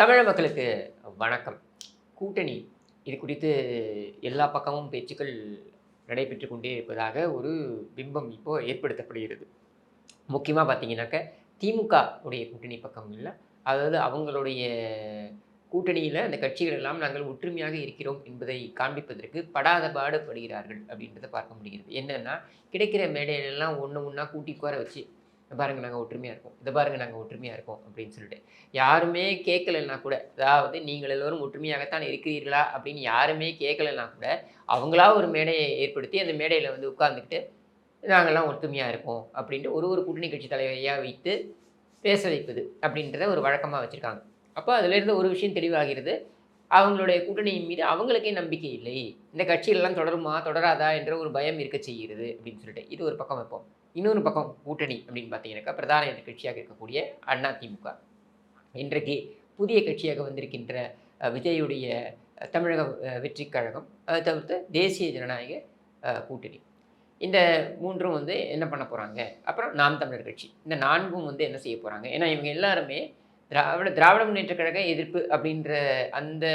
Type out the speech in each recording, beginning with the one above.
தமிழக மக்களுக்கு வணக்கம். கூட்டணி இது குறித்து எல்லா பக்கமும் பேச்சுக்கள் நடைபெற்று கொண்டே இருப்பதாக ஒரு பிம்பம் இப்போ ஏற்படுத்தப்படுகிறது. முக்கியமாக பார்த்தீங்கன்னாக்க திமுக உடைய கூட்டணி பக்கம் இல்லை அதாவது அவங்களுடைய கூட்டணியில் அந்த கட்சிகள் எல்லாம் நாங்கள் ஒற்றுமையாக இருக்கிறோம் என்பதை காண்பிப்பதற்கு படாத பாடுபடுகிறார்கள் அப்படின்றத பார்க்க முடிகிறது. என்னென்னா கிடைக்கிற மேடையிலெல்லாம் ஒன்று ஒன்றா கூட்டி உட்கார வச்சு "இதை பாருங்க நாங்கள் ஒற்றுமையாக இருக்கோம். இதை பாருங்க நாங்கள் ஒற்றுமையாக இருக்கோம் அப்படின்னு சொல்லிட்டு. யாருமே கேட்கலன்னா கூட அதாவது நீங்கள் எல்லோரும் ஒற்றுமையாகத்தான் இருக்கிறீர்களா அப்படின்னு யாருமே கேட்கலன்னா கூட அவங்களா ஒரு மேடையை ஏற்படுத்தி அந்த மேடையில் வந்து உட்கார்ந்துக்கிட்டு நாங்கள்லாம் ஒற்றுமையாக இருப்போம் அப்படின்ட்டு ஒரு ஒரு கூட்டணி கட்சி தலைவரையாக வைத்து பேச வைப்பது அப்படின்றத ஒரு வழக்கமாக வச்சுருக்காங்க. அப்போ அதுலேருந்து ஒரு விஷயம் தெளிவாகிறது அவங்களுடைய கூட்டணியின் மீது அவங்களுக்கே நம்பிக்கை இல்லை. இந்த கட்சிகளெல்லாம் தொடருமா தொடராதா என்ற ஒரு பயம் இருக்க செய்கிறது அப்படின்னு சொல்லிட்டு. இது ஒரு பக்கம் வைப்போம். இன்னொரு பக்கம் கூட்டணி அப்படின்னு பார்த்தீங்கன்னாக்கா பிரதான கட்சியாக இருக்கக்கூடிய அண்ணா திமுக இன்றைக்கு புதிய கட்சியாக வந்திருக்கின்ற விஜயுடைய தமிழக வெற்றி வெற்றிக் கழகம் அதை தவிர்த்து தேசிய ஜனநாயக கூட்டணி. இந்த மூன்றும் வந்து என்ன பண்ண போகிறாங்க அப்புறம் நாம் தமிழர் கட்சி. இந்த நான்கும் வந்து என்ன செய்ய போகிறாங்க ஏன்னா இவங்க எல்லாருமே திராவிட திராவிட முன்னேற்ற கழக எதிர்ப்பு அப்படின்ற அந்த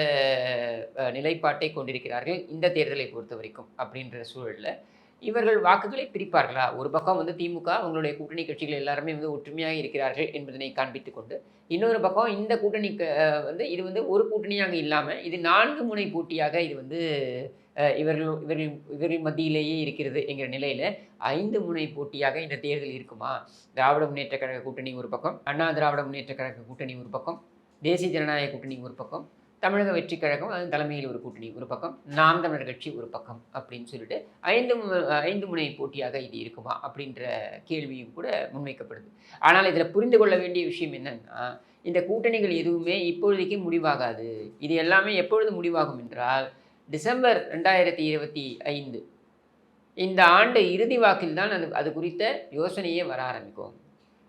நிலைப்பாட்டை கொண்டிருக்கிறார்கள் இந்த தேர்தலை பொறுத்த வரைக்கும் அப்படின்ற சூழலில் இவர்கள் வாக்குகளை பிரிப்பார்களா? ஒரு பக்கம் வந்து திமுக அவங்களுடைய கூட்டணி கட்சிகள் எல்லாருமே வந்து ஒற்றுமையாக இருக்கிறார்கள் என்பதனை காண்பித்துக் கொண்டு இன்னொரு பக்கம் இந்த கூட்டணி வந்து இது வந்து ஒரு கூட்டணியாக இல்லாமல் இது நான்கு முனை போட்டியாக இது வந்து இவர்கள் இவர்கள் இவர்கள் மத்தியிலேயே இருக்கிறது என்கிற நிலையில் ஐந்து முனை போட்டியாக இந்த தேர்தல் இருக்குமா? திராவிட முன்னேற்ற கழக கூட்டணி ஒரு பக்கம் அண்ணா திராவிட முன்னேற்ற கழக கூட்டணி ஒரு பக்கம் தேசிய ஜனநாயக கூட்டணி ஒரு பக்கம் தமிழக வெற்றி கழகம் அதன் தலைமையில் ஒரு கூட்டணி ஒரு பக்கம். நாம் தமிழர் கட்சி ஒரு பக்கம் அப்படின்னு சொல்லிட்டு ஐந்து ஐந்து முனை போட்டியாக இது இருக்குமா அப்படின்ற கேள்வியும் கூட முன்வைக்கப்படுது. ஆனால் இதில் புரிந்து கொள்ள வேண்டிய விஷயம் என்னன்னா இந்த கூட்டணிகள் எதுவுமே இப்பொழுதைக்கு முடிவாகாது. இது எல்லாமே எப்பொழுது முடிவாகும் என்றால் டிசம்பர் ரெண்டாயிரத்தி இருபத்தி ஐந்து. இந்த ஆண்டு இறுதி வாக்கில் தான் அது அது குறித்த யோசனையே வர ஆரம்பிக்கும்.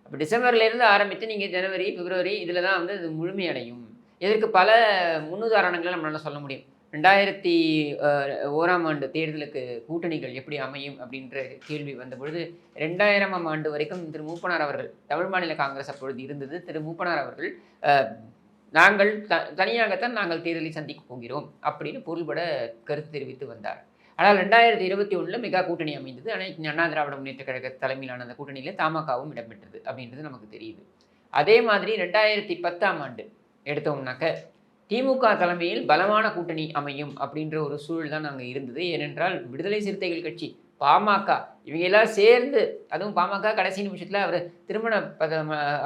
அப்போ டிசம்பர்லேருந்து ஆரம்பித்து நீங்கள் ஜனவரி பிப்ரவரி இதில் தான் வந்து அது முழுமையடையும். இதற்கு பல முன்னுதாரணங்களை நம்மளால் சொல்ல முடியும். ரெண்டாயிரத்தி ஓராம் ஆண்டு தேர்தலுக்கு கூட்டணிகள் எப்படி அமையும் அப்படின்ற கேள்வி வந்த பொழுது ரெண்டாயிரமாம் ஆண்டு வரைக்கும் திரு. மூப்பனார் அவர்கள் தமிழ் மாநில காங்கிரஸ் அப்பொழுது இருந்தது. திரு. மூப்பனார் அவர்கள் நாங்கள் த தனியாகத்தான் நாங்கள் தேர்தலை சந்திக்க போகிறோம் அப்படின்னு பொருள்பட கருத்து தெரிவித்து வந்தார். ஆனால் ரெண்டாயிரத்தி இருபத்தி ஒன்றில் மெகா கூட்டணி அமைந்தது. ஆனால் அண்ணா திராவிட முன்னேற்ற கழக தலைமையிலான அந்த கூட்டணியில் தமாகவும் இடம்பெற்றது அப்படின்றது நமக்கு தெரியுது. அதே மாதிரி ரெண்டாயிரத்தி பத்தாம் ஆண்டு எடுத்தோம்னாக்க திமுக தலைமையில் பலமான கூட்டணி அமையும் அப்படின்ற ஒரு சூழல் தான் நாங்கள் இருந்தது. ஏனென்றால் விடுதலை சிறுத்தைகள் கட்சி பாமக இவங்க எல்லாம் சேர்ந்து அதுவும் பாமக கடைசி நிமிஷத்தில் அவர் திருமண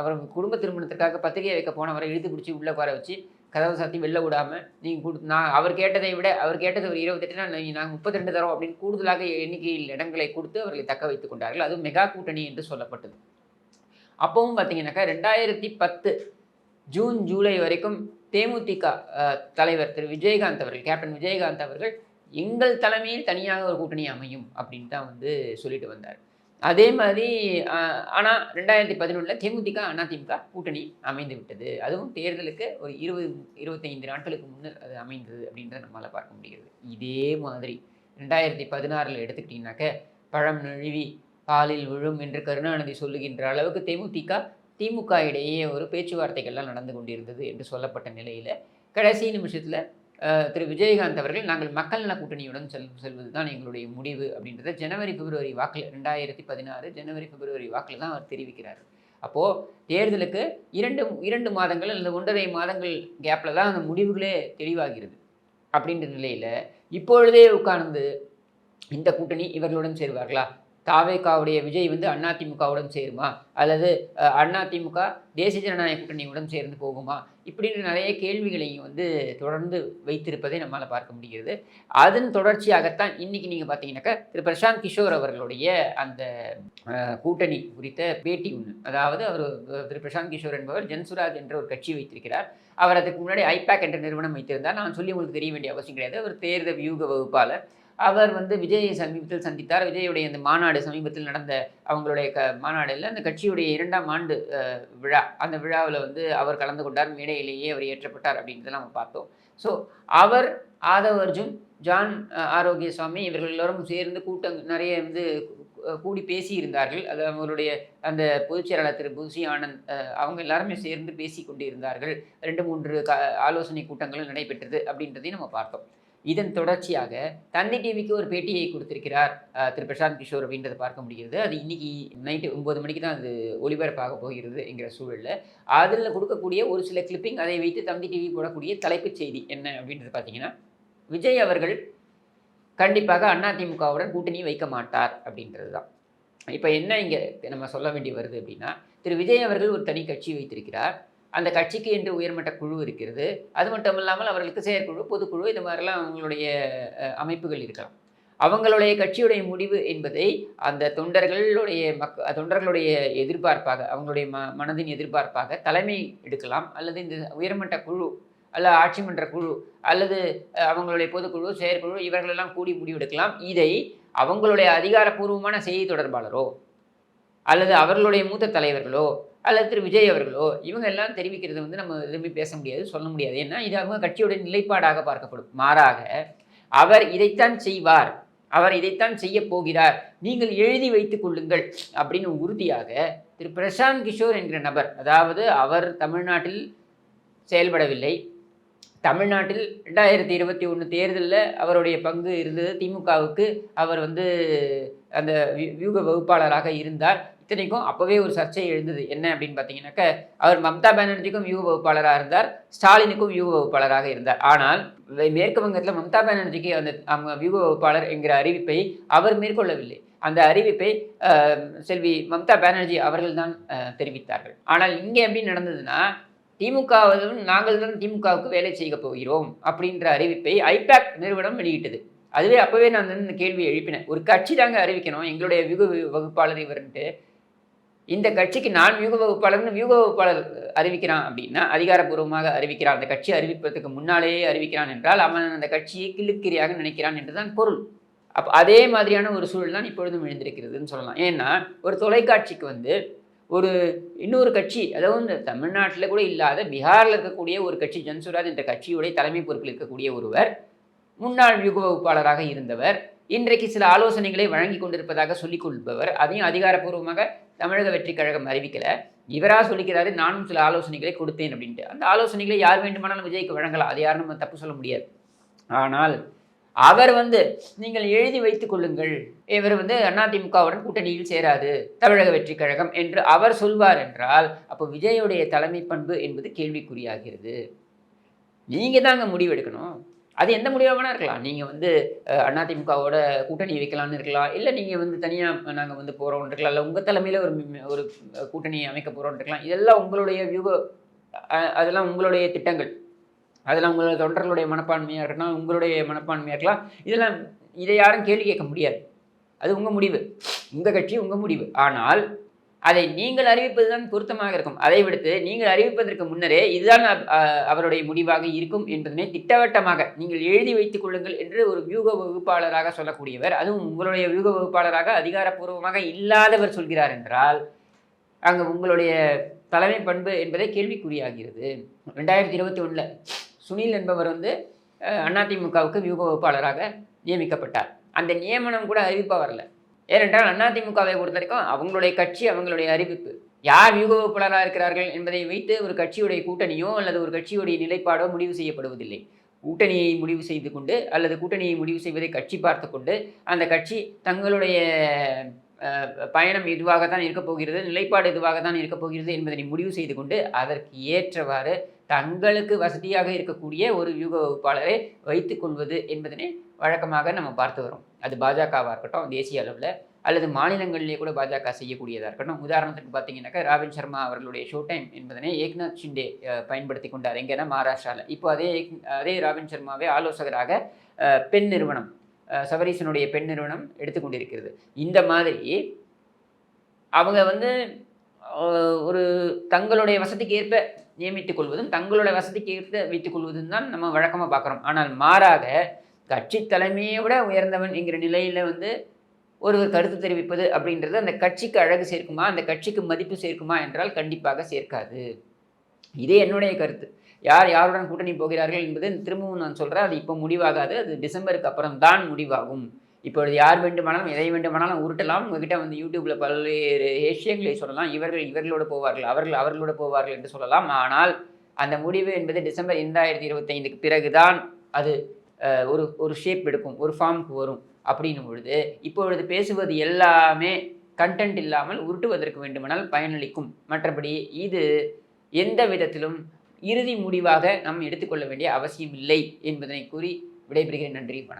அவர் குடும்ப திருமணத்திற்காக பத்திரிகை வைக்க போனவரை இழுத்து பிடிச்சி உள்ளே உட்கார வச்சு கதவை சாத்தி வெளில விடாமல் நீங்கள் கொடு நான் அவர் கேட்டதை விட அவர் கேட்டது ஒரு இருபத்தெட்டு நாங்கள் முப்பத்தி ரெண்டு தரோம் அப்படின்னு கூடுதலாக எண்ணிக்கையில் இடங்களை கொடுத்து அவர்களை தக்க வைத்துக் கொண்டார்கள். அதுவும் மெகா கூட்டணி என்று சொல்லப்பட்டது. அப்பவும் பார்த்தீங்கன்னாக்கா ரெண்டாயிரத்தி பத்து ஜூன் ஜூலை வரைக்கும் தேமுதிக தலைவர் திரு விஜயகாந்த் அவர்கள் கேப்டன் விஜயகாந்த் அவர்கள் எங்கள் தலைமையில் தனியாக ஒரு கூட்டணி அமையும் அப்படின்னு தான் வந்து சொல்லிட்டு வந்தார். அதே மாதிரி ஆனால் ரெண்டாயிரத்தி பதினொன்றில் தேமுதிக அதிமுக கூட்டணி அமைந்து விட்டது. அதுவும் தேர்தலுக்கு ஒரு இருபது இருபத்தைந்து நாட்களுக்கு முன்னர் அது அமைந்தது அப்படின்றத நம்மளால் பார்க்க முடிகிறது. இதே மாதிரி ரெண்டாயிரத்தி பதினாறில் எடுத்துக்கிட்டிங்கனாக்க பழம் நழுவி பாலில் விழும் என்று கருணாநிதி சொல்லுகின்ற அளவுக்கு தேமுதிக திமுக இடையே ஒரு பேச்சுவார்த்தைகள்லாம் நடந்து கொண்டிருந்தது என்று சொல்லப்பட்ட நிலையில் கடைசி நிமிஷத்தில் திரு. விஜயகாந்த் அவர்கள் நாங்கள் மக்கள் நல கூட்டணியுடன் செல் செல்வது தான் எங்களுடைய முடிவு அப்படின்றத ஜனவரி பிப்ரவரி வாக்கில் ரெண்டாயிரத்தி பதினாறு ஜனவரி பிப்ரவரி வாக்கில் தான் அவர் தெரிவிக்கிறார். அப்போது தேர்தலுக்கு இரண்டு இரண்டு மாதங்கள் அல்லது ஒன்றரை மாதங்கள் கேப்பில் தான் அந்த முடிவுகளே தெளிவாகிறது அப்படின்ற நிலையில் இப்பொழுதே உட்கார்ந்து இந்த கூட்டணி இவர்களுடன் சேருவார்களா? தாவேக்காவுடைய விஜய் வந்து அதிமுகவுடன் சேருமா? அல்லது அதிமுக தேசிய ஜனநாயக கூட்டணியுடன் சேர்ந்து போகுமா? இப்படின்ற நிறைய கேள்விகளையும் வந்து தொடர்ந்து வைத்திருப்பதை நம்மால் பார்க்க முடிகிறது. அதன் தொடர்ச்சியாகத்தான் இன்னைக்கு நீங்கள் பார்த்தீங்கன்னாக்கா திரு. பிரசாந்த் கிஷோர் அவர்களுடைய அந்த கூட்டணி குறித்த பேட்டி ஒன்று அதாவது அவர் திரு. பிரசாந்த் கிஷோர் என்பவர் ஜன்சுராஜ் என்ற ஒரு கட்சி வைத்திருக்கிறார். அவர் அதுக்கு முன்னாடி ஐபேக் என்ற நிறுவனம் வைத்திருந்தார். நான் சொல்லி உங்களுக்கு தெரிய வேண்டிய அவசியம் கிடையாது. அவர் தேர்தல் வியூக வகுப்பாளர். அவர் வந்து விஜயை சமீபத்தில் சந்தித்தார். விஜயுடைய இந்த மாநாடு சமீபத்தில் நடந்த அவங்களுடைய க மாநாடில் அந்த கட்சியுடைய இரண்டாம் ஆண்டு விழா அந்த விழாவில் வந்து அவர் கலந்து கொண்டார். மேடையிலேயே அவர் ஏற்றப்பட்டார் அப்படின்றதெல்லாம் நம்ம பார்த்தோம். ஸோ அவர் ஆதவ் அர்ஜுன் ஜான் ஆரோக்கிய சுவாமி இவர்கள் எல்லோரும் சேர்ந்து கூட்டம் நிறைய வந்து கூடி பேசி இருந்தார்கள் அது அவங்களுடைய அந்த பொதுச்செயலாளர் திரு. புசி ஆனந்த் அவங்க எல்லாருமே சேர்ந்து பேசி கொண்டிருந்தார்கள் ரெண்டு மூன்று க ஆலோசனை கூட்டங்களும் நடைபெற்றது அப்படின்றதையும் நம்ம பார்த்தோம். இதன் தொடர்ச்சியாக தந்தை டிவிக்கு ஒரு பேட்டியை கொடுத்திருக்கிறார் திரு. பிரசாந்த் கிஷோர் அப்படின்றத பார்க்க முடிகிறது. அது இன்னைக்கு நைட்டு ஒன்பது மணிக்கு தான் அது ஒளிபரப்பாக போகிறது என்கிற சூழலில். அதில் கொடுக்கக்கூடிய ஒரு சில கிளிப்பிங் அதை வைத்து தந்தி டிவி போடக்கூடிய தலைப்புச் செய்தி என்ன அப்படின்றது பார்த்தீங்கன்னா விஜய் அவர்கள் கண்டிப்பாக அதிமுகவுடன் கூட்டணி வைக்க மாட்டார் அப்படின்றது தான். இப்போ என்ன இங்கே நம்ம சொல்ல வேண்டி வருது அப்படின்னா திரு. விஜய் அவர்கள் ஒரு தனி கட்சி வைத்திருக்கிறார். அந்த கட்சிக்கு என்று உயர்மட்ட குழு இருக்கிறது. அது மட்டும் இல்லாமல் அவர்களுக்கு செயற்குழு பொதுக்குழு இது மாதிரிலாம் அவங்களுடைய அமைப்புகள் இருக்கலாம். அவங்களுடைய கட்சியுடைய முடிவு என்பதை அந்த தொண்டர்களுடைய மக் தொண்டர்களுடைய எதிர்பார்ப்பாக அவங்களுடைய ம மனதின் எதிர்பார்ப்பாக தலைமை எடுக்கலாம். அல்லது இந்த உயர்மட்ட குழு அல்ல ஆட்சி மன்ற குழு அல்லது அவங்களுடைய பொதுக்குழு செயற்குழு இவர்களெல்லாம் கூடி முடிவெடுக்கலாம். இதை அவங்களுடைய அதிகாரப்பூர்வமான செய்தி தொடர்பாளரோ அல்லது அவர்களுடைய மூத்த தலைவர்களோ அல்லது திரு விஜய் அவர்களோ இவங்க எல்லாம் தெரிவிக்கிறது வந்து நம்ம விரும்பி பேச முடியாது சொல்ல முடியாது. ஏன்னா இது அவங்க கட்சியுடைய நிலைப்பாடாக பார்க்கப்படும். மாறாக அவர் இதைத்தான் செய்வார். அவர் இதைத்தான் செய்ய போகிறார். நீங்கள் எழுதி வைத்துக் கொள்ளுங்கள் அப்படின்னு உறுதியாக திரு பிரசாந்த் கிஷோர் என்கிற நபர் அதாவது அவர் தமிழ்நாட்டில் செயல்படவில்லை. தமிழ்நாட்டில் ரெண்டாயிரத்தி இருபத்தி ஒன்று தேர்தலில் அவருடைய பங்கு இருந்தது. திமுகவுக்கு அவர் வந்து அந்த வியூக வகுப்பாளராக இருந்தார். இத்தனைக்கும் அப்போவே ஒரு சர்ச்சை எழுந்தது. என்ன அப்படின்னு பார்த்தீங்கன்னாக்க அவர் மம்தா பானர்ஜிக்கும் வியூக வகுப்பாளராக இருந்தார் ஸ்டாலினுக்கும் வியூக வகுப்பாளராக இருந்தார். ஆனால் மேற்கு வங்கத்தில் மம்தா பானர்ஜிக்கு அந்த அவங்க வியூக வகுப்பாளர் என்கிற அறிவிப்பை அவர் மேற்கொள்ளவில்லை. அந்த அறிவிப்பை செல்வி மம்தா பானர்ஜி அவர்கள்தான் தான் தெரிவித்தார்கள். ஆனால் இங்கே எப்படி நடந்ததுன்னா திமுகவும் நாங்கள் தான் திமுகவுக்கு வேலை செய்ய போகிறோம் அப்படின்ற அறிவிப்பை ஐபேக் நிறுவனம் வெளியிட்டது. அதுவே அப்போவே நான் வந்து இந்த கேள்வி எழுப்பினேன். ஒரு கட்சி தாங்க அறிவிக்கணும். எங்களுடைய விகு வகுப்பாளர் இவர்ன்ட்டு. இந்த கட்சிக்கு நான் வியூக வகுப்பாளர்னு வியூக வகுப்பாளர் அறிவிக்கிறான் அப்படின்னா அதிகாரப்பூர்வமாக அறிவிக்கிறான். அந்த கட்சி அறிவிப்பதற்கு முன்னாலேயே அறிவிக்கிறான் என்றால் அவன் அந்த கட்சியை கிள்ளுக்கிரியாக நினைக்கிறான் என்றுதான் பொருள். அப்போ அதே மாதிரியான ஒரு சூழல் தான் இப்பொழுதும் எழுந்திருக்கிறதுன்னு சொல்லலாம். ஏன்னா ஒரு தொலைக்காட்சிக்கு வந்து ஒரு இன்னொரு கட்சி அதாவது இந்த தமிழ்நாட்டில் கூட இல்லாத பீகாரில் இருக்கக்கூடிய ஒரு கட்சி ஜன்சுராஜ் என்ற கட்சியுடைய தலைமை பொறுப்பில் இருக்கக்கூடிய ஒருவர் முன்னாள் யுக வகுப்பாளராக இருந்தவர் இன்றைக்கு சில ஆலோசனைகளை வழங்கி கொண்டிருப்பதாக சொல்லிக் கொள்பவர் அதையும் அதிகாரப்பூர்வமாக தமிழக வெற்றி கழகம் அறிவிக்கலை. இவராக சொல்லிக்கிறாரு நானும் சில ஆலோசனைகளை கொடுத்தேன் அப்படின்ட்டு. அந்த ஆலோசனைகளை யார் வேண்டுமானாலும் விஜய்க்கு வழங்கலாம். அது யாரும் நம்ம தப்பு சொல்ல முடியாது. ஆனால் அவர் வந்து நீங்கள் எழுதி வைத்துக் கொள்ளுங்கள். இவர் வந்து அதிமுகவுடன் கூட்டணியில் சேராது. தமிழக வெற்றி கழகம் என்று அவர் சொல்வார் என்றால் அப்போ விஜயுடைய தலைமை பண்பு என்பது கேள்விக்குறியாகிறது. நீங்கள் தாங்க முடிவெடுக்கணும். அது எந்த முடிவாக வேணா இருக்கலாம். நீங்கள் வந்து அதிமுகவோட கூட்டணி வைக்கலாம்னு இருக்கலாம். இல்லை நீங்கள் வந்து தனியாக நாங்கள் வந்து போகிறோம்னு இருக்கலாம். இல்லை உங்கள் தலைமையில் ஒரு ஒரு கூட்டணி அமைக்க போகிறோம்னு இருக்கலாம். இதெல்லாம் உங்களுடைய வியூக அதெல்லாம் உங்களுடைய திட்டங்கள். அதெல்லாம் உங்களுடைய தொண்டர்களுடைய மனப்பான்மையாக இருக்கலாம். உங்களுடைய மனப்பான்மையாக இருக்கலாம். இதெல்லாம் இதை யாரும் கேள்வி கேட்க முடியாது. அது உங்கள் முடிவு. உங்கள் கட்சி உங்கள் முடிவு. ஆனால் அதை நீங்கள் அறிவிப்பதுதான் பொருத்தமாக இருக்கும். அதை விடுத்து நீங்கள் அறிவிப்பதற்கு முன்னரே இதுதான் அவருடைய முடிவாக இருக்கும் என்பதனை திட்டவட்டமாக நீங்கள் எழுதி வைத்துக் கொள்ளுங்கள் என்று ஒரு வியூக வகுப்பாளராக சொல்லக்கூடியவர். அதுவும் உங்களுடைய வியூக வகுப்பாளராக அதிகாரப்பூர்வமாக இல்லாதவர் சொல்கிறார் என்றால் அங்கே உங்களுடைய தலைமை பண்பு என்பதை கேள்விக்குறியாகிறது. ரெண்டாயிரத்தி இருபத்தி ஒன்றில் சுனில் என்பவர் வந்து அதிமுகவுக்கு வியூக வகுப்பாளராக நியமிக்கப்பட்டார். அந்த நியமனம் கூட அறிவிப்பாக வரல. ஏனென்றால் அதிமுகவை பொறுத்த வரைக்கும் அவங்களுடைய கட்சி அவங்களுடைய அறிவிப்பு. யார் வியூக இருக்கிறார்கள் என்பதை வைத்து ஒரு கட்சியுடைய கூட்டணியோ அல்லது ஒரு கட்சியுடைய நிலைப்பாடோ முடிவு செய்யப்படுவதில்லை. கூட்டணியை முடிவு செய்து கொண்டு அல்லது கூட்டணியை முடிவு செய்வதை கட்சி பார்த்து கொண்டு அந்த கட்சி தங்களுடைய பயணம் இதுவாக தான் இருக்கப் போகிறது நிலைப்பாடு இதுவாக தான் இருக்கப் போகிறது என்பதனை முடிவு செய்து கொண்டு அதற்கு ஏற்றவாறு தங்களுக்கு வசதியாக இருக்கக்கூடிய ஒரு வியூக வகுப்பாளரை வைத்துக் கொள்வது என்பதனை வழக்கமாக நம்ம பார்த்து வரோம் அது பாஜகவாக இருக்கட்டும் தேசிய அளவில் அல்லது மாநிலங்களிலே கூட பாஜக செய்யக்கூடியதாக இருக்கட்டும். உதாரணத்துக்கு பார்த்தீங்கன்னாக்கா ராபின் சர்மா அவர்களுடைய ஷோ டைம் என்பதனை ஏக்நாத் ஷிண்டே பயன்படுத்தி கொண்டார். எங்கன்னா மகாராஷ்டிராவில் இப்போ அதே ஏக்- அதே ராபின் சர்மாவே ஆலோசகராக பெண் நிறுவனம் அஹ், சபரீசனுடைய பெண் நிறுவனம் எடுத்துக்கொண்டிருக்கிறது இந்த மாதிரி அவங்க வந்து ஒரு தங்களுடைய வசதிக்கு ஏற்ப நியமித்துக் கொள்வதும் தங்களோட வசதிக்கு ஏற்று வைத்துக் கொள்வதும் தான் நம்ம வழக்கமாக பார்க்குறோம். ஆனால் மாறாக கட்சி தலைமையை விட உயர்ந்தவன் என்கிற நிலையில் வந்து ஒருவர் கருத்து தெரிவிப்பது அப்படின்றது அந்த கட்சிக்கு அழகு சேர்க்குமா அந்த கட்சிக்கு மதிப்பு சேர்க்குமா என்றால் கண்டிப்பாக சேர்க்காது. இதே என்னுடைய கருத்து. யார் யாருடன் கூட்டணி போகிறார்கள் என்பது திரும்பவும் நான் சொல்கிறேன் அது இப்போ முடிவாகாது. அது டிசம்பருக்கு அப்புறம் தான் முடிவாகும். இப்பொழுது யார் வேண்டுமானாலும் எதை வேண்டுமானாலும் உருட்டலாம். உங்ககிட்ட வந்து யூடியூப்ல பல்வேறு விஷயங்களை சொல்லலாம். இவர்கள் இவர்களோடு போவார்கள் அவர்கள் அவர்களோடு போவார்கள் என்று சொல்லலாம். ஆனால் அந்த முடிவு என்பது டிசம்பர் இரண்டாயிரத்தி இருபத்தைந்துக்கு பிறகுதான் அது ஒரு ஒரு ஷேப் எடுக்கும் ஒரு ஃபார்முக்கு வரும் அப்படின்னும் பொழுது இப்பொழுது பேசுவது எல்லாமே கண்டென்ட் இல்லாமல் உருட்டுவதற்கு வேண்டுமானால் பயனளிக்கும். மற்றபடி இது எந்த விதத்திலும் இறுதி முடிவாக நாம் எடுத்துக்கொள்ள வேண்டிய அவசியம் இல்லை என்பதனை கூறி விடைபெறுகிறேன். நன்றி வணக்கம்.